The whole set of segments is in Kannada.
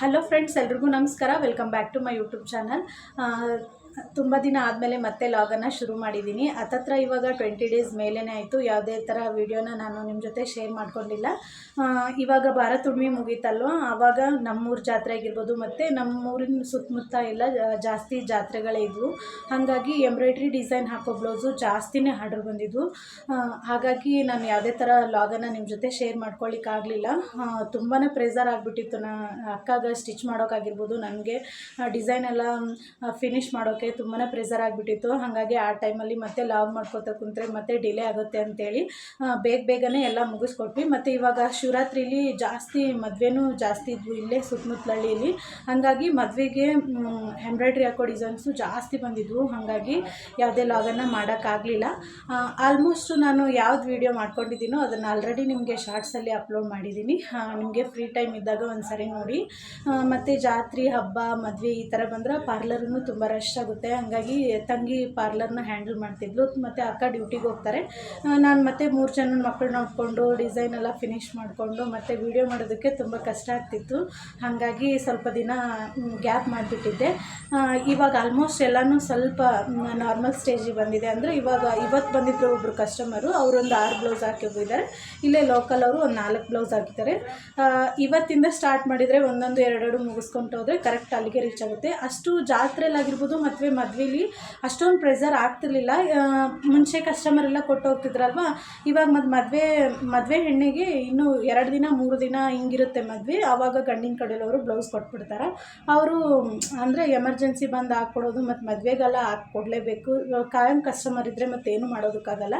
ಹಲೋ ಫ್ರೆಂಡ್ಸ್ ಎಲ್ರಿಗೂ ನಮಸ್ಕಾರ. Welcome back to my YouTube channel ತುಂಬ ದಿನ ಆದಮೇಲೆ ಮತ್ತೆ ಲಾಗನ್ನು ಶುರು ಮಾಡಿದ್ದೀನಿ ಹತ್ತತ್ರ ಇವಾಗ ಟ್ವೆಂಟಿ ಡೇಸ್ ಮೇಲೇ ಆಯಿತು. ಯಾವುದೇ ಥರ ವೀಡಿಯೋನ ನಾನು ನಿಮ್ಮ ಜೊತೆ ಶೇರ್ ಮಾಡ್ಕೊಂಡಿಲ್ಲ. ಇವಾಗ ಭಾರತ ಹುಣ್ಣಿಮೆ ಮುಗೀತಲ್ವ? ಆವಾಗ ನಮ್ಮೂರು ಜಾತ್ರೆ ಆಗಿರ್ಬೋದು, ಮತ್ತು ನಮ್ಮೂರಿನ ಸುತ್ತಮುತ್ತ ಎಲ್ಲ ಜಾಸ್ತಿ ಜಾತ್ರೆಗಳೇ ಇದ್ವು. ಹಾಗಾಗಿ ಎಂಬ್ರಾಯ್ಡ್ರಿ ಡಿಸೈನ್ ಹಾಕೋ ಬ್ಲೌಸು ಜಾಸ್ತಿನೇ ಆರ್ಡರ್ ಬಂದಿದ್ವು. ಹಾಗಾಗಿ ನಾನು ಯಾವುದೇ ಥರ ಲಾಗನ್ನು ನಿಮ್ಮ ಜೊತೆ ಶೇರ್ ಮಾಡ್ಕೊಳ್ಳಿಕ್ಕಾಗಲಿಲ್ಲ ತುಂಬಾ ಪ್ರೆಸರ್ ಆಗಿಬಿಟ್ಟಿತ್ತು. ನಾ, ಅಕ್ಕಾಗ ಸ್ಟಿಚ್ ಮಾಡೋಕ್ಕಾಗಿರ್ಬೋದು ನನಗೆ ಡಿಸೈನ್ ಎಲ್ಲ ಫಿನಿಶ್ ಮಾಡೋಕ್ಕೆ ತುಂಬಾ ಪ್ರೆಸರ್ ಆಗಿಬಿಟ್ಟಿತ್ತು. ಹಾಗಾಗಿ ಆ ಟೈಮಲ್ಲಿ ಮತ್ತೆ ಲಾಗ್ ಮಾಡ್ಕೋತಾ ಕುಂತ್ರೆ ಮತ್ತೆ ಡಿಲೇ ಆಗುತ್ತೆ ಅಂತೇಳಿ ಬೇಗ ಬೇಗನೆ ಎಲ್ಲ ಮುಗಿಸ್ಕೊಟ್ವಿ. ಮತ್ತು ಇವಾಗ ಶಿವರಾತ್ರಿಲಿ ಜಾಸ್ತಿ ಮದುವೆನೂ ಜಾಸ್ತಿ ಇದ್ವು ಇಲ್ಲೇ ಸುತ್ತಮುತ್ತಲಳ್ಳಿಯಲ್ಲಿ ಹಾಗಾಗಿ ಮದುವೆಗೆ ಎಂಬ್ರಾಯ್ಡ್ರಿ ಹಾಕೋ ಡಿಸೈನ್ಸು ಜಾಸ್ತಿ ಬಂದಿದ್ವು. ಹಾಗಾಗಿ ಯಾವುದೇ ಲಾಗನ್ನು ಮಾಡೋಕ್ಕಾಗಲಿಲ್ಲ ಆಲ್ಮೋಸ್ಟು ನಾನು ಯಾವ್ದು ವೀಡಿಯೋ ಮಾಡ್ಕೊಂಡಿದ್ದೀನೋ ಅದನ್ನು ಆಲ್ರೆಡಿ ನಿಮಗೆ ಶಾರ್ಟ್ಸಲ್ಲಿ ಅಪ್ಲೋಡ್ ಮಾಡಿದ್ದೀನಿ. ನಿಮಗೆ ಫ್ರೀ ಟೈಮ್ ಇದ್ದಾಗ ಒಂದು ಸರಿ ನೋಡಿ ಮತ್ತು ಜಾತ್ರೆ ಹಬ್ಬ, ಮದುವೆ ಈ ಥರ ಬಂದರೆ ಪಾರ್ಲರೂ ತುಂಬ ರಶ್ ಆಗುತ್ತೆ. ಹಾಗಾಗಿ ತಂಗಿ ಪಾರ್ಲರ್ನ ಹ್ಯಾಂಡಲ್ ಮಾಡ್ತಿದ್ಲು. ಮತ್ತು ಅಕ್ಕ ಡ್ಯೂಟಿಗೆ ಹೋಗ್ತಾರೆ. ನಾನು ಮತ್ತೆ ಮೂರು ಜನ ಮಕ್ಕಳು ನೋಡಿಕೊಂಡು, ಡಿಸೈನ್ ಎಲ್ಲ ಫಿನಿಶ್ ಮಾಡಿಕೊಂಡು, ಮತ್ತು ವೀಡಿಯೋ ಮಾಡೋದಕ್ಕೆ ತುಂಬ ಕಷ್ಟ ಆಗ್ತಿತ್ತು. ಹಾಗಾಗಿ ಸ್ವಲ್ಪ ದಿನ ಗ್ಯಾಪ್ ಮಾಡಿಬಿಟ್ಟಿದ್ದೆ. ಇವಾಗ ಆಲ್ಮೋಸ್ಟ್ ಎಲ್ಲನೂ ಸ್ವಲ್ಪ ನಾರ್ಮಲ್ ಸ್ಟೇಜಿಗೆ ಬಂದಿದೆ ಅಂದರೆ ಇವಾಗ ಇವತ್ತು ಬಂದಿದ್ದರು ಒಬ್ಬರು ಕಸ್ಟಮರು, ಅವರೊಂದು ಆರು ಬ್ಲೌಸ್ ಹಾಕಿ ಹೋಗಿದ್ದಾರೆ ಇಲ್ಲೇ ಲೋಕಲ್ ಅವರು ಒಂದು ನಾಲ್ಕು ಬ್ಲೌಸ್ ಹಾಕಿದ್ದಾರೆ. ಇವತ್ತಿಂದ ಸ್ಟಾರ್ಟ್ ಮಾಡಿದರೆ ಒಂದೊಂದು ಎರಡೆರಡು ಮುಗಿಸ್ಕೊಂಡು ಹೋದರೆ ಕರೆಕ್ಟ್ ಅಲ್ಲಿಗೆ ರೀಚ್ ಆಗುತ್ತೆ. ಅಷ್ಟು ಜಾತ್ರೆಲಾಗಿರ್ಬೋದು ಮತ್ತು ಮದುವೆಲಿ ಅಷ್ಟೊಂದು ಪ್ರೆಸರ್ ಆಗ್ತಿರ್ಲಿಲ್ಲ. ಮುಂಚೆ ಕಸ್ಟಮರ್ ಎಲ್ಲ ಕೊಟ್ಟು ಹೋಗ್ತಿದ್ರಲ್ವಾ? ಇವಾಗ ಮತ್ತು ಮದುವೆ ಮದುವೆ ಹೆಣ್ಣಿಗೆ ಇನ್ನೂ ಎರಡು ದಿನ, ಮೂರು ದಿನ ಹಿಂಗಿರುತ್ತೆ ಮದುವೆ. ಆವಾಗ ಗಂಡಿನ ಕಡೆಯವರು ಬ್ಲೌಸ್ ಕೊಟ್ಬಿಡ್ತಾರೆ. ಅವರು ಅಂದರೆ ಎಮರ್ಜೆನ್ಸಿ ಬಂದು ಹಾಕ್ಕೊಡೋದು ಮತ್ತು ಮದುವೆಗೆಲ್ಲ ಹಾಕ್ಕೊಡ್ಲೇಬೇಕು. ಕಾಯಂ ಕಸ್ಟಮರ್ ಇದ್ದರೆ ಮತ್ತೇನು ಮಾಡೋದಕ್ಕಾಗಲ್ಲ.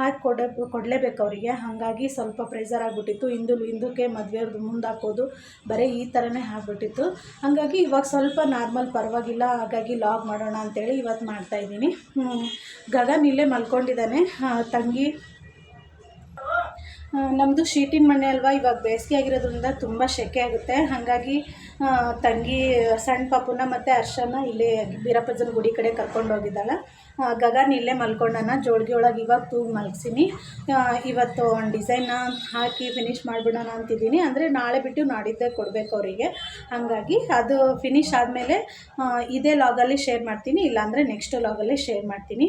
ಹಾಕಿ ಕೊಡ, ಕೊಡಲೇಬೇಕು ಅವರಿಗೆ. ಹಾಗಾಗಿ ಸ್ವಲ್ಪ ಪ್ರೆಸರ್ ಆಗಿಬಿಟ್ಟಿತ್ತು. ಹಿಂದು ಹಿಂದಕ್ಕೆ ಮದುವೆಯವ್ರದ್ದು ಮುಂದೆ ಹಾಕೋದು ಬರೀ ಈ ಥರನೇ ಆಗಿಬಿಟ್ಟಿತ್ತು. ಹಾಗಾಗಿ ಇವಾಗ ಸ್ವಲ್ಪ ನಾರ್ಮಲ್ ಪರವಾಗಿಲ್ಲ. ಹಾಗಾಗಿ ಲಾಗ್ ಮಾಡೋಣ ಅಂತೇಳಿ ಇವತ್ತು ಮಾಡ್ತಾಯಿದ್ದೀನಿ ಗಗನ್ ಇಲ್ಲೇ ಮಲ್ಕೊಂಡಿದ್ದಾನೆ. ತಂಗಿ. ನಮ್ಮದು ಶೀಟಿನ ಮನೆ ಅಲ್ವಾ? ಇವಾಗ ಬೇಸಿಗೆ ಆಗಿರೋದ್ರಿಂದ ತುಂಬ ಸೆಕೆ ಆಗುತ್ತೆ. ಹಾಗಾಗಿ ತಂಗಿ, ಸಣ್ಣ ಪಾಪುನ ಮತ್ತು ಹರ್ಷನ ಇಲ್ಲೇ ಬೀರಪ್ಪಜ್ಜನ ಗುಡಿ ಕಡೆ ಕರ್ಕೊಂಡು ಹೋಗಿದ್ದಾಳೆ. ಗಗನ್ ಇಲ್ಲೇ ಮಲ್ಕೊಂಡನ, ಜೋಳಿಗೆ ಒಳಗೆ ಇವಾಗ ತೂಗ್ ಮಲಗಿಸಿನಿ. ಇವತ್ತು ಒಂದು ಡಿಸೈನ್ನ ಹಾಕಿ ಫಿನಿಶ್ ಮಾಡಿಬಿಡೋಣ ಅಂತಿದ್ದೀನಿ. ಅಂದರೆ ನಾಳೆ ಬಿಟ್ಟು ನಾಡಿದ್ದೇ ಕೊಡಬೇಕು ಅವರಿಗೆ. ಹಾಗಾಗಿ ಅದು ಫಿನಿಶ್ ಆದಮೇಲೆ ಇದೇ ಲಾಗಲ್ಲಿ ಶೇರ್ ಮಾಡ್ತೀನಿ. ಇಲ್ಲಾಂದರೆ ನೆಕ್ಸ್ಟ್ ಲಾಗಲ್ಲಿ ಶೇರ್ ಮಾಡ್ತೀನಿ.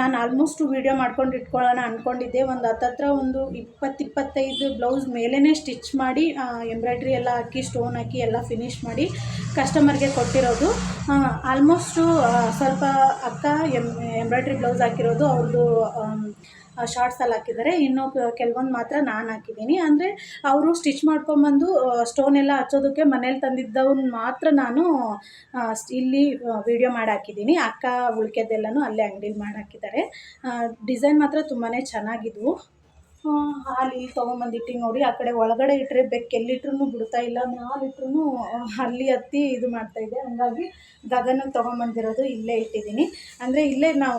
ನಾನು ಆಲ್ಮೋಸ್ಟ್ ವೀಡಿಯೋ ಮಾಡ್ಕೊಂಡು ಇಟ್ಕೊಳ್ಳೋಣ ಅಂದ್ಕೊಂಡಿದ್ದೆ ಒಂದು ಹತ್ತತ್ರ ಒಂದು ಇಪ್ಪತ್ತು ಇಪ್ಪತ್ತೈದು ಬ್ಲೌಸ್ ಮೇಲೇ ಸ್ಟಿಚ್ ಮಾಡಿ ಎಂಬ್ರಾಯ್ಡ್ರಿ ಎಲ್ಲ ಹಾಕಿ ಸ್ಟೋನ್ ಹಾಕಿ ಎಲ್ಲ ಫಿನಿಶ್ ಮಾಡಿ ಕಸ್ಟಮರ್ಗೆ ಕೊಟ್ಟಿರೋದು. ಆಲ್ಮೋಸ್ಟು ಸ್ವಲ್ಪ ಅಕ್ಕ ಎಂ ಎಂಬ್ರಾಯ್ಡ್ರಿ ಬ್ಲೌಸ್ ಹಾಕಿರೋದು ಅವ್ರದ್ದು ಶಾರ್ಟ್ಸಲ್ಲಿ ಹಾಕಿದ್ದಾರೆ. ಇನ್ನೂ ಕೆಲವೊಂದು ಮಾತ್ರ ನಾನು ಹಾಕಿದ್ದೀನಿ. ಅಂದರೆ ಅವರು ಸ್ಟಿಚ್ ಮಾಡ್ಕೊಂಬಂದು ಸ್ಟೋನ್ ಎಲ್ಲ ಹಚ್ಚೋದಕ್ಕೆ ಮನೇಲಿ ತಂದಿದ್ದವನ್ನ ಮಾತ್ರ ನಾನು ಇಲ್ಲಿ ವಿಡಿಯೋ ಮಾಡಿ ಹಾಕಿದ್ದೀನಿ. ಅಕ್ಕ ಉಳ್ಕೆದೆಲ್ಲನೂ ಅಲ್ಲೇ ಅಂಗಡಿಲಿ ಮಾಡಿ ಹಾಕಿದ್ದಾರೆ. ಡಿಸೈನ್ ಮಾತ್ರ ತುಂಬಾ ಚೆನ್ನಾಗಿದ್ವು. ಹಾಲು ಇಲ್ಲಿ ತೊಗೊಂಬಂದಿಟ್ಟು ನೋಡಿ. ಆ ಕಡೆ ಒಳಗಡೆ ಇಟ್ಟರೆ ಬೆಕ್ಕು ಎಲ್ಲಿಟ್ರೂ ಬಿಡ್ತಾ ಇಲ್ಲ. ಮ್ಯಾಲೆ ಇಟ್ರೂ ಅಲ್ಲಿ ಹತ್ತಿ ಇದು ಮಾಡ್ತಾ ಇದೆ. ಹಾಗಾಗಿ ಗಗನ ತೊಗೊಂಬಂದಿರೋದು ಇಲ್ಲೇ ಇಟ್ಟಿದ್ದೀನಿ ಅಂದರೆ ಇಲ್ಲೇ ನಾವು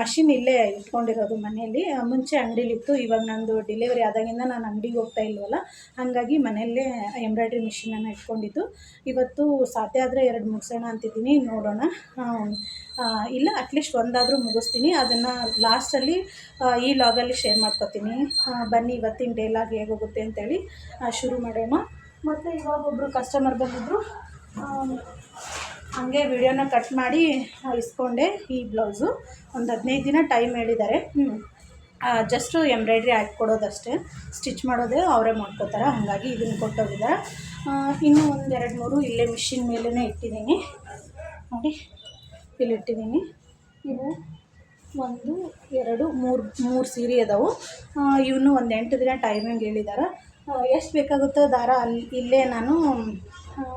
ಮಷಿನ್ ಇಲ್ಲೇ ಇಟ್ಕೊಂಡಿರೋದು ಮನೆಯಲ್ಲಿ. ಮುಂಚೆ ಅಂಗಡಿಲಿತ್ತು. ಇವಾಗ ನಂದು ಡೆಲಿವರಿ ಆದಾಗಿಂದ ನಾನು ಅಂಗಡಿಗೆ ಹೋಗ್ತಾ ಇಲ್ವಲ್ಲ. ಹಾಗಾಗಿ ಮನೆಯಲ್ಲೇ ಎಂಬ್ರಾಯ್ಡ್ರಿ ಮಿಷಿನನ್ನು ಇಟ್ಕೊಂಡಿದ್ದು. ಇವತ್ತು ಸಾಧ್ಯ ಆದರೆ ಎರಡು ಮುಗಿಸೋಣ ಅಂತಿದ್ದೀನಿ. ನೋಡೋಣ. ಇಲ್ಲ ಅಟ್ಲೀಸ್ಟ್ ಒಂದಾದರೂ ಮುಗಿಸ್ತೀನಿ. ಅದನ್ನು ಲಾಸ್ಟಲ್ಲಿ ಈ ಲಾಗಲ್ಲಿ ಶೇರ್ ಮಾಡ್ಕೊತೀನಿ. ಬನ್ನಿ, ಇವತ್ತಿನ ಡೇಲಾಗ್ ಹೇಗೋಗುತ್ತೆ ಅಂತೇಳಿ ಶುರು ಮಾಡೋಣ. ಮತ್ತು ಇವಾಗ ಒಬ್ಬರು ಕಸ್ಟಮರ್ ಬಂದಿದ್ದರು ಹಾಗೆ ವಿಡಿಯೋನ ಕಟ್ ಮಾಡಿ ಇಸ್ಕೊಂಡೆ ಈ ಬ್ಲೌಸು ಒಂದು ಹದಿನೈದು ದಿನ ಟೈಮ್ ಹೇಳಿದ್ದಾರೆ. ಜಸ್ಟು ಎಂಬ್ರಾಯ್ಡ್ರಿ ಹಾಕಿ ಕೊಡೋದಷ್ಟೇ. ಸ್ಟಿಚ್ ಮಾಡೋದೇ ಅವರೇ ಮಾಡ್ಕೋತಾರೆ. ಹಾಗಾಗಿ ಇದನ್ನು ಕೊಟ್ಟೋಗಿದ್ದಾರೆ. ಇನ್ನೂ ಒಂದು ಎರಡು ಮೂರು ಇಲ್ಲೇ ಮಿಷಿನ್ ಮೇಲೇ ಇಟ್ಟಿದ್ದೀನಿ. ನೋಡಿ. ಇಲ್ಲಿ ಇಟ್ಟಿದ್ದೀನಿ. ಇವು ಒಂದು, ಎರಡು, ಮೂರು ಮೂರು ಸೀರೆ ಅದಾವು. ಇವನು ಒಂದು ಎಂಟು ದಿನ ಟೈಮಿಂಗ್ ಹೇಳಿದ್ದಾರೆ ಎಷ್ಟು ಬೇಕಾಗುತ್ತೋ ದಾರ ಅಲ್ಲಿ ಇಲ್ಲೇ ನಾನು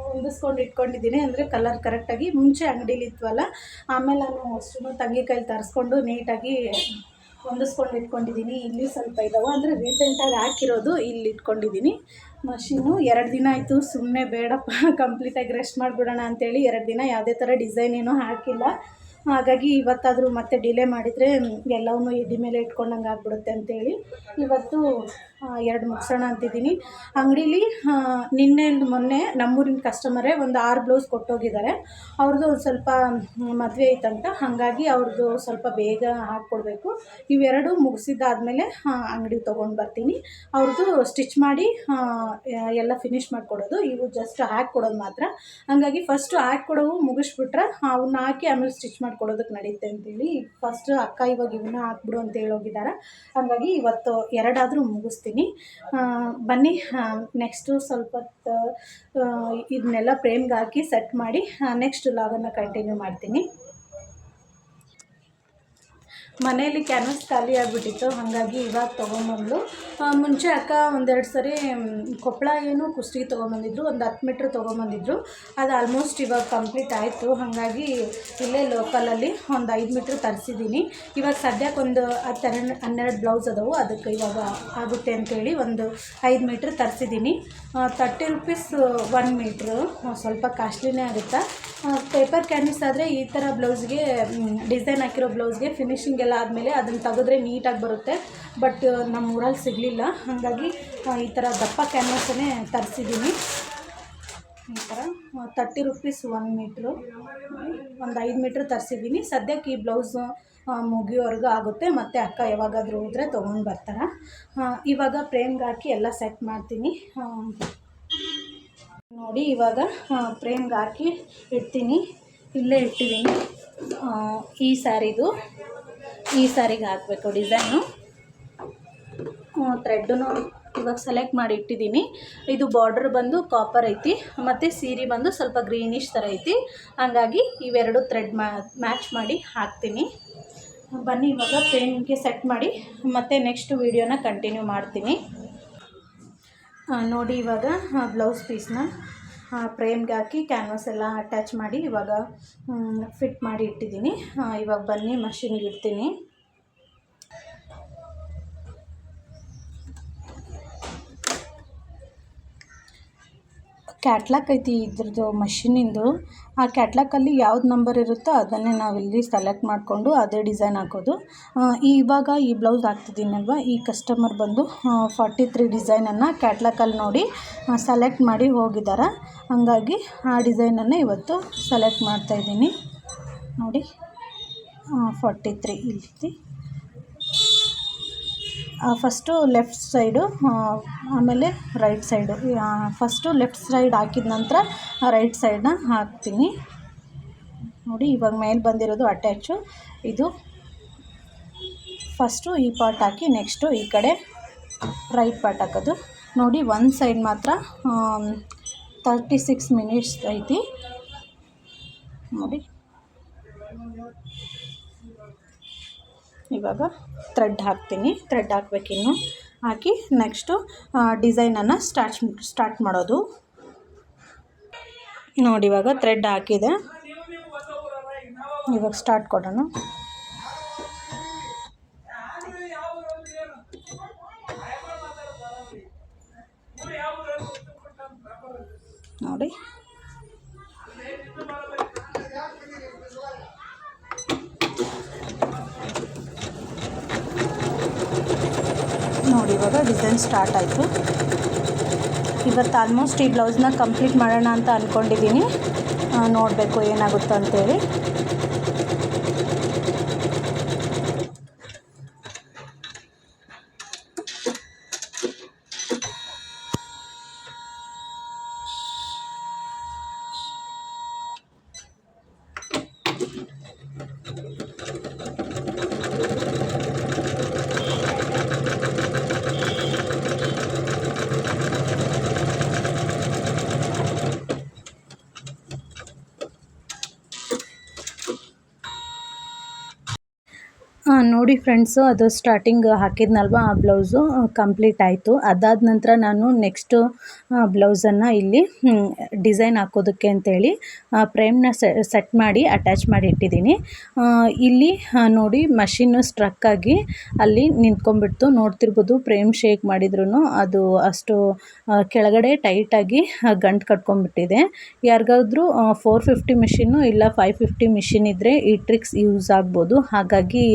ಹೊಂದಿಸ್ಕೊಂಡು ಇಟ್ಕೊಂಡಿದ್ದೀನಿ. ಅಂದರೆ ಕಲರ್ ಕರೆಕ್ಟಾಗಿ ಮುಂಚೆ ಅಂಗಡೀಲಿ ಇತ್ವಲ್ಲ, ಆಮೇಲೆ ನಾನು ಅಷ್ಟು ತಂಗಿ ಕೈಲಿ ತರಿಸ್ಕೊಂಡು ನೀಟಾಗಿ ಹೊಂದಿಸ್ಕೊಂಡು ಇಟ್ಕೊಂಡಿದ್ದೀನಿ. ಇಲ್ಲಿ ಸ್ವಲ್ಪ ಇದಾವೆ. ಅಂದರೆ ರೀಸೆಂಟಾಗಿ ಹಾಕಿರೋದು ಇಲ್ಲಿ ಇಟ್ಕೊಂಡಿದ್ದೀನಿ. ಮಷೀನು. ಎರಡು ದಿನ ಆಯಿತು. ಸುಮ್ಮನೆ ಬೇಡಪ್ಪ ಕಂಪ್ಲೀಟಾಗಿ ರೆಸ್ಟ್ ಮಾಡಿಬಿಡೋಣ ಅಂತೇಳಿ ಎರಡು ದಿನ ಯಾವುದೇ ಥರ ಡಿಸೈನ್ ಏನೂ ಹಾಕಿಲ್ಲ. ಹಾಗಾಗಿ ಇವತ್ತಾದರೂ ಮತ್ತೆ ಡಿಲೇ ಮಾಡಿದರೆ ಎಲ್ಲವನ್ನೂ ಎದೆ ಮೇಲೆ ಇಟ್ಕೊಂಡಂಗೆ ಆಗಿಬಿಡುತ್ತೆ ಅಂತೇಳಿ. ಇವತ್ತು ಎರಡು ಮುಗ್ಸೋಣ ಅಂತಿದ್ದೀನಿ. ಅಂಗಡೀಲಿ ನಿನ್ನೆ ಮೊನ್ನೆ ನಮ್ಮೂರಿನ ಕಸ್ಟಮರೇ ಒಂದು ಆರು ಬ್ಲೌಸ್ ಕೊಟ್ಟೋಗಿದ್ದಾರೆ. ಅವ್ರದ್ದು ಒಂದು ಸ್ವಲ್ಪ ಮದುವೆ ಐತಂತ. ಹಾಗಾಗಿ ಅವ್ರದ್ದು ಸ್ವಲ್ಪ ಬೇಗ ಹಾಕ್ಕೊಡ್ಬೇಕು. ಇವೆರಡು ಮುಗಿಸಿದ್ದಾದ್ಮೇಲೆ ಅಂಗಡಿಗೆ ತೊಗೊಂಡು ಬರ್ತೀನಿ. ಅವ್ರದ್ದು ಸ್ಟಿಚ್ ಮಾಡಿ ಎಲ್ಲ ಫಿನಿಶ್ ಮಾಡಿಕೊಡೋದು. ಇವು ಜಸ್ಟ್ ಹಾಕ್ಕೊಡೋದು ಮಾತ್ರ. ಹಾಗಾಗಿ ಫಸ್ಟು ಹಾಕ್ಕೊಡೋವು ಮುಗಿಸ್ಬಿಟ್ರೆ ಅವನ್ನ ಹಾಕಿ ಆಮೇಲೆ ಸ್ಟಿಚ್ ಮಾಡ್ಕೊಡೋದಕ್ಕೆ ನಡೀತೆ ಅಂತೇಳಿ ಫಸ್ಟ್ ಅಕ್ಕ ಇವಾಗ ಇವನ್ನ ಹಾಕ್ಬಿಡು ಅಂತ ಹೇಳೋಗಿದ್ದಾರೆ. ಹಾಗಾಗಿ ಇವತ್ತು ಎರಡಾದರೂ ಮುಗಿಸ್ತೀನಿ. ಬನ್ನಿ ನೆಕ್ಸ್ಟು ಸ್ವಲ್ಪ ಇದನ್ನೆಲ್ಲ ಫ್ರೇಮ್ಗೆ ಹಾಕಿ ಸೆಟ್ ಮಾಡಿ ನೆಕ್ಸ್ಟ್ ಲಾಗನ್ನು ಕಂಟಿನ್ಯೂ ಮಾಡ್ತೀನಿ. ಮನೆಯಲ್ಲಿ ಕ್ಯಾನ್ವಸ್ ಖಾಲಿ ಆಗಿಬಿಟ್ಟಿತ್ತು, ಹಾಗಾಗಿ ಇವಾಗ ತೊಗೊಂಬಂದ್ಲು. ಮುಂಚೆ ಅಕ್ಕ ಒಂದೆರಡು ಸರಿ ಕೊಪ್ಪಳ ಏನು ಕುಸ್ತಿಗೆ ತೊಗೊಂಬಂದಿದ್ರು, ಒಂದು ಹತ್ತು ಮೀಟ್ರ್ ತೊಗೊಂಬಂದಿದ್ರು. ಅದು ಆಲ್ಮೋಸ್ಟ್ ಇವಾಗ ಕಂಪ್ಲೀಟ್ ಆಯಿತು. ಹಾಗಾಗಿ ಇಲ್ಲೇ ಲೋಕಲಲ್ಲಿ ಒಂದು ಐದು ಮೀಟ್ರ್ ತರಿಸಿದ್ದೀನಿ. ಇವಾಗ ಸದ್ಯಕ್ಕೆ ಒಂದು ಹತ್ತೆರಡು ಹನ್ನೆರಡು ಬ್ಲೌಸ್ ಅದಾವು. ಅದಕ್ಕೆ ಇವಾಗ ಆಗುತ್ತೆ ಅಂತೇಳಿ ಒಂದು ಐದು ಮೀಟ್ರ್ ತರಿಸಿದ್ದೀನಿ. ತರ್ಟಿ ರುಪೀಸ್ ಒನ್ ಮೀಟ್ರು ಸ್ವಲ್ಪ ಕಾಸ್ಟ್ಲಿನೇ ಆಗುತ್ತೆ? ಪೇಪರ್ ಕ್ಯಾನ್ವಿಸ್ ಆದರೆ ಈ ಥರ ಬ್ಲೌಸ್ಗೆ ಡಿಸೈನ್ ಹಾಕಿರೋ ಬ್ಲೌಸ್ಗೆ ಫಿನಿಷಿಂಗ್ ಎಲ್ಲ ಆದಮೇಲೆ ಅದನ್ನು ತೆಗೆದ್ರೆ ನೀಟಾಗಿ ಬರುತ್ತೆ. ಬಟ್ ನಮ್ಮ ಊರಲ್ಲಿ ಸಿಗಲಿಲ್ಲ. ಹಾಗಾಗಿ ಈ ಥರ ದಪ್ಪ ಕ್ಯಾನ್ವಸನ್ನೇ ತರಿಸಿದ್ದೀನಿ ಈ ಥರ ತರ್ಟಿ ರುಪೀಸ್ ಒನ್ ಮೀಟ್ರು ಒಂದು ಐದು ಮೀಟ್ರ್ ತರಿಸಿದ್ದೀನಿ ಸದ್ಯಕ್ಕೆ ಈ ಬ್ಲೌಸು ಮುಗಿಯೋವರೆಗೂ ಆಗುತ್ತೆ. ಮತ್ತು ಅಕ್ಕ ಯಾವಾಗಾದರೂ ಹೋದರೆ ತೊಗೊಂಡು ಬರ್ತಾರೆ. ಇವಾಗ ಫ್ರೇಮ್ಗೆ ಹಾಕಿ ಎಲ್ಲ ಸೆಟ್ ಮಾಡ್ತೀನಿ. ನೋಡಿ, ಇವಾಗ ಫ್ರೇಮ್ಗೆ ಹಾಕಿ ಇಡ್ತೀನಿ. ಇಲ್ಲೇ ಇಟ್ಟಿದ್ದೀನಿ. ಈ ಸ್ಯಾರಿದು. ಈ ಸ್ಯಾರಿಗೆ ಹಾಕಬೇಕು ಡಿಸೈನು. ಥ್ರೆಡ್ಡನ್ನು ಇವಾಗ ಸೆಲೆಕ್ಟ್ ಮಾಡಿ ಇಟ್ಟಿದ್ದೀನಿ. ಇದು ಬಾರ್ಡ್ರ್ ಬಂದು ಕಾಪರ್ ಐತಿ, ಮತ್ತು ಸೀರೆ ಬಂದು ಸ್ವಲ್ಪ ಗ್ರೀನಿಶ್ ಥರ ಐತಿ. ಹಾಗಾಗಿ ಇವೆರಡು ಥ್ರೆಡ್ ಮ್ಯಾಚ್ ಮಾಡಿ ಹಾಕ್ತೀನಿ. ಬನ್ನಿ, ಇವಾಗ ಫ್ರೇಮ್ಗೆ ಸೆಟ್ ಮಾಡಿ, ಮತ್ತು ನೆಕ್ಸ್ಟ್ ವೀಡಿಯೋನ ಕಂಟಿನ್ಯೂ ಮಾಡ್ತೀನಿ. ನೋಡಿ ಇವಾಗ ಬ್ಲೌಸ್ ಪೀಸ್ನ ಫ್ರೇಮ್ಗೆ ಹಾಕಿ ಕ್ಯಾನ್ವಾಸ್ ಎಲ್ಲ ಅಟ್ಯಾಚ್ ಮಾಡಿ ಇವಾಗ ಫಿಟ್ ಮಾಡಿ ಇಟ್ಟಿದ್ದೀನಿ. ಇವಾಗ ಬನ್ನಿ ಮಷಿನ್ಗೆ ಇಡ್ತೀನಿ. ಕ್ಯಾಟ್ಲಾಕ್ ಐತಿ ಇದ್ರದ್ದು ಮಷಿನಿಂದು ಆ ಕ್ಯಾಟ್ಲಾಕಲ್ಲಿ ಯಾವ್ದು ನಂಬರ್ ಇರುತ್ತೋ ಅದನ್ನೇ ನಾವಿಲ್ಲಿ ಸೆಲೆಕ್ಟ್ ಮಾಡಿಕೊಂಡು ಅದೇ ಡಿಸೈನ್ ಹಾಕೋದು. ಇವಾಗ ಈ ಬ್ಲೌಸ್ ಹಾಕ್ತಿದ್ದೀನಲ್ವ? ಈ ಕಸ್ಟಮರ್ ಬಂದು ಫಾರ್ಟಿ ತ್ರೀ ಡಿಸೈನನ್ನು ಕ್ಯಾಟ್ಲಾಕಲ್ಲಿ ನೋಡಿ ಸೆಲೆಕ್ಟ್ ಮಾಡಿ ಹೋಗಿದ್ದಾರೆ ಹಾಗಾಗಿ ಆ ಡಿಸೈನನ್ನೇ ಇವತ್ತು ಸೆಲೆಕ್ಟ್ ಮಾಡ್ತಾಯಿದ್ದೀನಿ ನೋಡಿ ಫಾರ್ಟಿ ತ್ರೀ ಇಲ್ಲಿ ಫಸ್ಟು ಲೆಫ್ಟ್ ಸೈಡು ಆಮೇಲೆ right side first left side ಹಾಕಿದ ನಂತರ ರೈಟ್ ಸೈಡನ್ನ ಹಾಕ್ತೀನಿ. ನೋಡಿ, ಇವಾಗ ಮೇಲೆ ಬಂದಿರೋದು ಅಟ್ಯಾಚು ಇದು ಫಸ್ಟು ಈ ಪಾರ್ಟ್ ಹಾಕಿ ನೆಕ್ಸ್ಟು ಈ ಕಡೆ ರೈಟ್ ಪಾರ್ಟ್ ಹಾಕೋದು. ನೋಡಿ ಒಂದು ಸೈಡ್ ಮಾತ್ರ ತರ್ಟಿ ಸಿಕ್ಸ್ ಮಿನಿಟ್ಸ್ ಐತಿ. ನೋಡಿ. ಇವಾಗ ಥ್ರೆಡ್ ಹಾಕ್ತೀನಿ. ಥ್ರೆಡ್ ಹಾಕ್ಬೇಕಿನ್ನು ಹಾಕಿ ನೆಕ್ಸ್ಟು ಡಿಸೈನನ್ನು ಸ್ಟಾರ್ಟ್ ಸ್ಟಾರ್ಟ್ ಮಾಡೋದು. ನೋಡಿ ಇವಾಗ ಥ್ರೆಡ್ ಹಾಕಿದೆ. ಇವಾಗ ಸ್ಟಾರ್ಟ್ ಕೊಡೋಣ. ನೋಡಿ ನೋಡಿ ಇವಾಗ ಡಿಸೈನ್ ಸ್ಟಾರ್ಟ್ ಆಯಿತು. ಇವತ್ತು ಆಲ್ಮೋಸ್ಟ್ ಈ ಬ್ಲೌಸ್ನ ಕಂಪ್ಲೀಟ್ ಮಾಡೋಣ ಅಂತ ಅಂದ್ಕೊಂಡಿದ್ದೀನಿ ನೋಡಬೇಕು ಏನಾಗುತ್ತೋ ಅಂತೇಳಿ ನೋಡಿ ಫ್ರೆಂಡ್ಸು ಅದು ಸ್ಟಾರ್ಟಿಂಗ್ ಹಾಕಿದ್ನಲ್ವ? ಆ ಬ್ಲೌಸು ಕಂಪ್ಲೀಟ್ ಆಯಿತು. ಅದಾದ ನಂತರ ನಾನು ನೆಕ್ಸ್ಟು ಬ್ಲೌಸನ್ನು ಇಲ್ಲಿ ಡಿಸೈನ್ ಹಾಕೋದಕ್ಕೆ ಅಂತೇಳಿ ಫ್ರೇಮ್ನ ಸೆಟ್ ಮಾಡಿ ಅಟ್ಯಾಚ್ ಮಾಡಿ ಇಟ್ಟಿದ್ದೀನಿ. ಇಲ್ಲಿ ನೋಡಿ ಮಷಿನ್ನು ಸ್ಟ್ರಕ್ ಆಗಿ ಅಲ್ಲಿ ನಿಂತ್ಕೊಂಡ್ಬಿಡ್ತು. ನೋಡ್ತಿರ್ಬೋದು ಫ್ರೇಮ್ ಶೇಕ್ ಮಾಡಿದ್ರು ಅದು ಅಷ್ಟು ಕೆಳಗಡೆ ಟೈಟಾಗಿ ಗಂಟು ಕಟ್ಕೊಂಡ್ಬಿಟ್ಟಿದೆ. ಯಾರಿಗಾದ್ರೂ ಫೋರ್ ಫಿಫ್ಟಿ ಮಿಷಿನ್ನು ಇಲ್ಲ ಫೈವ್ ಫಿಫ್ಟಿ ಮಿಷಿನ್ ಇದ್ದರೆ ಈ ಟ್ರಿಕ್ಸ್ ಯೂಸ್ ಆಗ್ಬೋದು. ಹಾಗಾಗಿ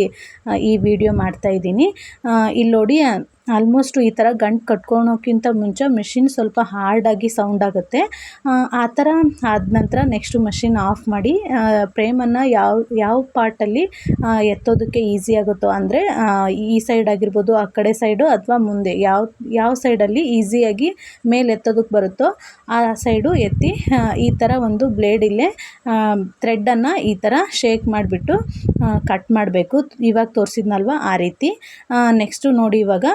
ಈ ವಿಡಿಯೋ ಮಾಡ್ತಾ ಮಾಡ್ತಾಯಿದ್ದೀನಿ ಇಲ್ಲಿ ನೋಡಿ ಆಲ್ಮೋಸ್ಟ್ ಈ ಥರ ಗಂಟು ಕಟ್ಕೊಳೋಕ್ಕಿಂತ ಮುಂಚೆ ಮೆಷಿನ್ ಸ್ವಲ್ಪ ಹಾರ್ಡಾಗಿ ಸೌಂಡ್ ಆಗುತ್ತೆ ಆ, ಥರ ಆದ ನಂತರ ನೆಕ್ಸ್ಟು ಮಷಿನ್ ಆಫ್ ಮಾಡಿ ಫ್ರೇಮನ್ನು ಯಾವ ಯಾವ ಪಾರ್ಟಲ್ಲಿ ಎತ್ತೋದಕ್ಕೆ ಈಸಿ ಆಗುತ್ತೋ ಅಂದರೆ ಈ ಸೈಡ್ ಆಗಿರ್ಬೋದು ಆ ಕಡೆ ಸೈಡು ಅಥವಾ ಮುಂದೆ ಯಾವ ಯಾವ ಸೈಡಲ್ಲಿ ಈಸಿಯಾಗಿ ಮೇಲೆ ಎತ್ತೋದಕ್ಕೆ ಬರುತ್ತೋ ಆ ಸೈಡು ಎತ್ತಿ ಈ ಥರ ಒಂದು ಬ್ಲೇಡ್ ಇಲ್ಲೇ ಥ್ರೆಡ್ಡನ್ನು ಈ ಥರ ಶೇಕ್ ಮಾಡಿಬಿಟ್ಟು ಕಟ್ ಮಾಡಬೇಕು. ಇವಾಗ ತೋರಿಸಿದ್ನಲ್ವ ಆ ರೀತಿ. ನೆಕ್ಸ್ಟು ನೋಡಿ ಇವಾಗ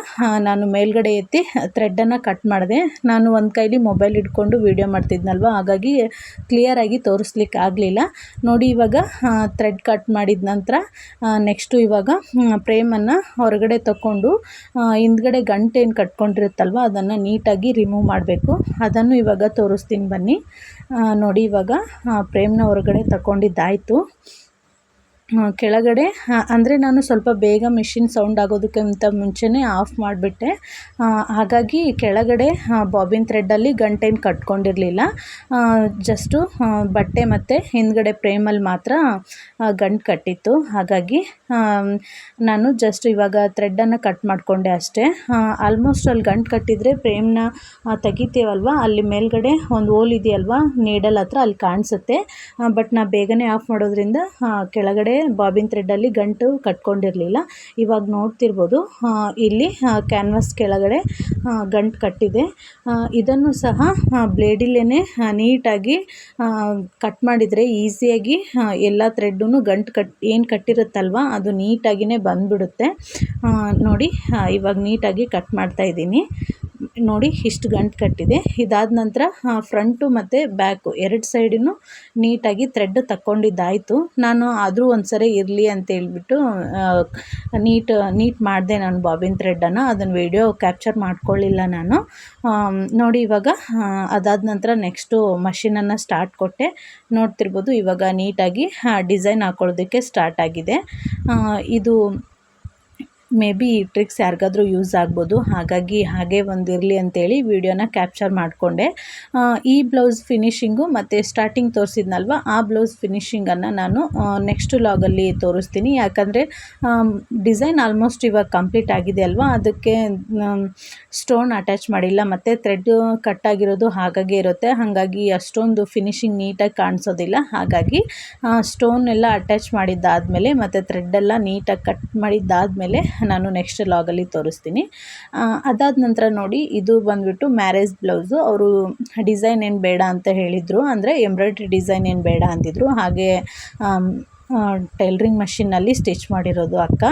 ನಾನು ಮೇಲ್ಗಡೆ ಎತ್ತಿ ಥ್ರೆಡ್ಡನ್ನು ಕಟ್ ಮಾಡಿದೆ. ನಾನು ಒಂದು ಕೈಲಿ ಮೊಬೈಲ್ ಇಟ್ಕೊಂಡು ವೀಡಿಯೋ ಮಾಡ್ತಿದ್ನಲ್ವ? ಹಾಗಾಗಿ ಕ್ಲಿಯರಾಗಿ ತೋರಿಸ್ಲಿಕ್ಕೆ ಆಗಲಿಲ್ಲ. ನೋಡಿ ಇವಾಗ ಥ್ರೆಡ್ ಕಟ್ ಮಾಡಿದ ನಂತರ ನೆಕ್ಸ್ಟು ಇವಾಗ ಫ್ರೇಮನ್ನು ಹೊರಗಡೆ ತಗೊಂಡು ಹಿಂದ್ಗಡೆ ಗಂಟೇನು ಕಟ್ಕೊಂಡಿರುತ್ತಲ್ವ? ಅದನ್ನು ನೀಟಾಗಿ ರಿಮೂವ್ ಮಾಡಬೇಕು. ಅದನ್ನು ಇವಾಗ ತೋರಿಸ್ತೀನಿ ಬನ್ನಿ. ನೋಡಿ ಇವಾಗ ಪ್ರೇಮ್ನ ಹೊರಗಡೆ ತಗೊಂಡಿದ್ದಾಯಿತು ಕೆಳಗಡೆ ಅಂದರೆ ನಾನು ಸ್ವಲ್ಪ ಬೇಗ ಮಿಷಿನ್ ಸೌಂಡ್ ಆಗೋದಕ್ಕಿಂತ ಮುಂಚೆನೇ ಆಫ್ ಮಾಡಿಬಿಟ್ಟೆ. ಹಾಗಾಗಿ ಕೆಳಗಡೆ ಬಾಬಿನ್ ಥ್ರೆಡ್ಡಲ್ಲಿ ಗಂಟೇನು ಕಟ್ಕೊಂಡಿರಲಿಲ್ಲ. ಜಸ್ಟು ಬಟ್ಟೆ ಮತ್ತು ಹಿಂದ್ಗಡೆ ಫ್ರೇಮಲ್ಲಿ ಮಾತ್ರ ಗಂಟು ಕಟ್ಟಿತ್ತು. ಹಾಗಾಗಿ ನಾನು ಜಸ್ಟ್ ಇವಾಗ ಥ್ರೆಡ್ಡನ್ನು ಕಟ್ ಮಾಡಿಕೊಂಡೆ ಅಷ್ಟೇ. ಆಲ್ಮೋಸ್ಟ್ ಅಲ್ಲಿ ಗಂಟು ಕಟ್ಟಿದರೆ ಫ್ರೇಮ್ನ ತೆಗಿತೀವಲ್ವ? ಅಲ್ಲಿ ಮೇಲ್ಗಡೆ ಒಂದು ಹೋಲ್ ಇದೆಯಲ್ವ? ನೀಡಲ್ ಹತ್ರ ಅಲ್ಲಿ ಕಾಣಿಸುತ್ತೆ. ಬಟ್ ನಾ ಬೇಗನೆ ಆಫ್ ಮಾಡೋದ್ರಿಂದ ಕೆಳಗಡೆ ಬಾಬಿನ್ ಥ್ರೆಡ್ಡಲ್ಲಿ ಗಂಟು ಕಟ್ಕೊಂಡಿರಲಿಲ್ಲ. ಇವಾಗ ನೋಡ್ತಿರ್ಬೋದು ಇಲ್ಲಿ ಕ್ಯಾನ್ವಾಸ್ ಕೆಳಗಡೆ ಗಂಟು ಕಟ್ಟಿದೆ. ಇದನ್ನು ಸಹ ಬ್ಲೇಡಿಲ್ಲೇ ನೀಟಾಗಿ ಕಟ್ ಮಾಡಿದರೆ ಈಸಿಯಾಗಿ ಎಲ್ಲ ಥ್ರೆಡ್ಡೂ ಗಂಟು ಕಟ್, ಏನು ಕಟ್ಟಿರುತ್ತಲ್ವ, ಅದು ನೀಟಾಗಿಯೇ ಬಂದುಬಿಡುತ್ತೆ. ನೋಡಿ ಇವಾಗ ನೀಟಾಗಿ ಕಟ್ ಮಾಡ್ತಾ ಇದ್ದೀನಿ. ನೋಡಿ ಇಷ್ಟು ಗಂಟು ಕಟ್ಟಿದೆ. ಇದಾದ ನಂತರ ಫ್ರಂಟು ಮತ್ತು ಬ್ಯಾಕು ಎರಡು ಸೈಡಿನೂ ನೀಟಾಗಿ ಥ್ರೆಡ್ ತಕ್ಕೊಂಡಿದ್ದಾಯಿತು. ನಾನು ಆದರೂ ಒಂದು ಸರಿ ಇರಲಿ ಅಂತೇಳ್ಬಿಟ್ಟು ನೀಟ್ ನೀಟ್ ಮಾಡಿದೆ ನಾನು ಬಾಬಿನ್ ಥ್ರೆಡ್ಡನ್ನು ಅದನ್ನು ವೀಡಿಯೋ ಕ್ಯಾಪ್ಚರ್ ಮಾಡ್ಕೊಳ್ಳಿಲ್ಲ ನಾನು. ನೋಡಿ ಇವಾಗ ಅದಾದ ನಂತರ ನೆಕ್ಸ್ಟು ಮಷಿನನ್ನು ಸ್ಟಾರ್ಟ್ ಕೊಟ್ಟೆ. ನೋಡ್ತಿರ್ಬೋದು ಇವಾಗ ನೀಟಾಗಿ ಡಿಸೈನ್ ಹಾಕೊಳ್ಳೋದಕ್ಕೆ ಸ್ಟಾರ್ಟ್ ಆಗಿದೆ. ಇದು ಮೇ ಬಿ ಈ ಟ್ರಿಕ್ಸ್ ಯಾರಿಗಾದರೂ ಯೂಸ್ ಆಗ್ಬೋದು. ಹಾಗಾಗಿ ಹಾಗೆ ಒಂದಿರಲಿ ಅಂತೇಳಿ ವಿಡಿಯೋನ ಕ್ಯಾಪ್ಚರ್ ಮಾಡಿಕೊಂಡೆ. ಈ ಬ್ಲೌಸ್ ಫಿನಿಷಿಂಗು ಮತ್ತು ಸ್ಟಾರ್ಟಿಂಗ್ ತೋರಿಸಿದ್ನಲ್ವ, ಆ ಬ್ಲೌಸ್ ಫಿನಿಷಿಂಗನ್ನು ನಾನು ನೆಕ್ಸ್ಟ್ ಲಾಗಲ್ಲಿ ತೋರಿಸ್ತೀನಿ. ಯಾಕಂದರೆ ಡಿಸೈನ್ ಆಲ್ಮೋಸ್ಟ್ ಇವಾಗ ಕಂಪ್ಲೀಟ್ ಆಗಿದೆ ಅಲ್ವಾ? ಅದಕ್ಕೆ ಸ್ಟೋನ್ ಅಟ್ಯಾಚ್ ಮಾಡಿಲ್ಲ. ಮತ್ತು ಥ್ರೆಡ್ ಕಟ್ಟಾಗಿರೋದು ಹಾಗಾಗಿ ಇರುತ್ತೆ. ಹಾಗಾಗಿ ಅಷ್ಟೊಂದು ಫಿನಿಶಿಂಗ್ ನೀಟಾಗಿ ಕಾಣಿಸೋದಿಲ್ಲ. ಹಾಗಾಗಿ ಸ್ಟೋನ್ ಎಲ್ಲ ಅಟ್ಯಾಚ್ ಮಾಡಿದ್ದಾದಮೇಲೆ ಮತ್ತು ಥ್ರೆಡ್ಡೆಲ್ಲ ನೀಟಾಗಿ ಕಟ್ ಮಾಡಿದ್ದಾದಮೇಲೆ ನಾನು ನೆಕ್ಸ್ಟ್ ಲಾಗಲ್ಲಿ ತೋರಿಸ್ತೀನಿ. ಅದಾದ ನಂತರ ನೋಡಿ, ಇದು ಬಂದುಬಿಟ್ಟು ಮ್ಯಾರೇಜ್ ಬ್ಲೌಸು ಅವರು ಡಿಸೈನ್ ಏನು ಬೇಡ ಅಂತ ಹೇಳಿದರು. ಅಂದರೆ ಎಂಬ್ರಾಯ್ಡ್ರಿ ಡಿಸೈನ್ ಏನು ಬೇಡ ಅಂತಿದ್ರು ಹಾಗೆ ಟೈಲ್ರಿಂಗ್ ಮಷಿನ್ನಲ್ಲಿ ಸ್ಟಿಚ್ ಮಾಡಿರೋದು ಅಕ್ಕ.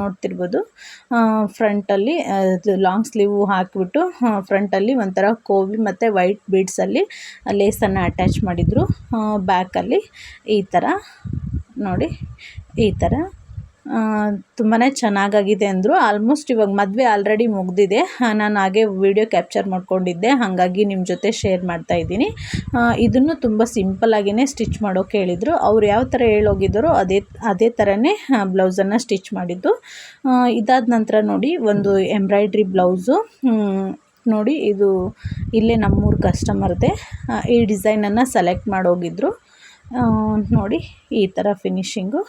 ನೋಡ್ತಿರ್ಬೋದು. ಫ್ರಂಟಲ್ಲಿ ಲಾಂಗ್ ಸ್ಲೀವು ಹಾಕಿಬಿಟ್ಟು ಫ್ರಂಟಲ್ಲಿ ಒಂಥರ ಕೋವಿ ಮತ್ತು ವೈಟ್ ಬೀಡ್ಸಲ್ಲಿ ಲೇಸನ್ನು ಅಟ್ಯಾಚ್ ಮಾಡಿದರು. ಬ್ಯಾಕಲ್ಲಿ ಈ ಥರ ನೋಡಿ, ಈ ಥರ ತುಂಬಾ ಚೆನ್ನಾಗಾಗಿದೆ ಅಂದರು. ಆಲ್ಮೋಸ್ಟ್ ಇವಾಗ ಮದುವೆ ಆಲ್ರೆಡಿ ಮುಗಿದಿದೆ. ನಾನು ಹಾಗೆ ವಿಡಿಯೋ ಕ್ಯಾಪ್ಚರ್ ಮಾಡ್ಕೊಂಡಿದ್ದೆ. ಹಾಗಾಗಿ ನಿಮ್ಮ ಜೊತೆ ಶೇರ್ ಮಾಡ್ತಾ ಇದ್ದೀನಿ. ಇದನ್ನು ತುಂಬ ಸಿಂಪಲ್ಲಾಗಿಯೇ ಸ್ಟಿಚ್ ಮಾಡೋಕೆ ಹೇಳಿದರು. ಅವ್ರು ಯಾವ ಥರ ಹೇಳೋಗಿದ್ದಾರೋ ಅದೇ ಅದೇ ಥರನೇ ಬ್ಲೌಸನ್ನು ಸ್ಟಿಚ್ ಮಾಡಿದ್ದು. ಇದಾದ ನಂತರ ನೋಡಿ, ಒಂದು ಎಂಬ್ರಾಯ್ಡ್ರಿ ಬ್ಲೌಸು ನೋಡಿ, ಇದು ಇಲ್ಲೇ ನಮ್ಮೂರು ಕಸ್ಟಮರ್ದೆ ಈ ಡಿಸೈನನ್ನು ಸೆಲೆಕ್ಟ್ ಮಾಡೋಗಿದ್ರು. ನೋಡಿ, ಈ ಥರ ಫಿನಿಶಿಂಗು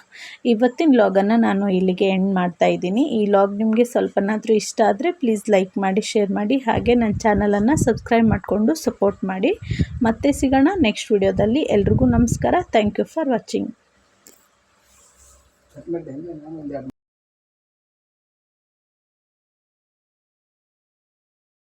ಇವತ್ತಿನ ಲಾಗನ್ನು ನಾನು ಇಲ್ಲಿಗೆ ಎಂಡ್ ಮಾಡ್ತಾ ಇದ್ದೀನಿ. ಈ ಲಾಗ್ ನಿಮಗೆ ಸ್ವಲ್ಪನಾದರೂ ಇಷ್ಟ ಆದರೆ ಪ್ಲೀಸ್ ಲೈಕ್ ಮಾಡಿ ಶೇರ್ ಮಾಡಿ. ಹಾಗೆ ನನ್ನ ಚಾನಲನ್ನು ಸಬ್ಸ್ಕ್ರೈಬ್ ಮಾಡಿಕೊಂಡು ಸಪೋರ್ಟ್ ಮಾಡಿ. ಮತ್ತೆ ಸಿಗೋಣ ನೆಕ್ಸ್ಟ್ ವಿಡಿಯೋದಲ್ಲಿ ಎಲ್ರಿಗೂ ನಮಸ್ಕಾರ. Thank you for watching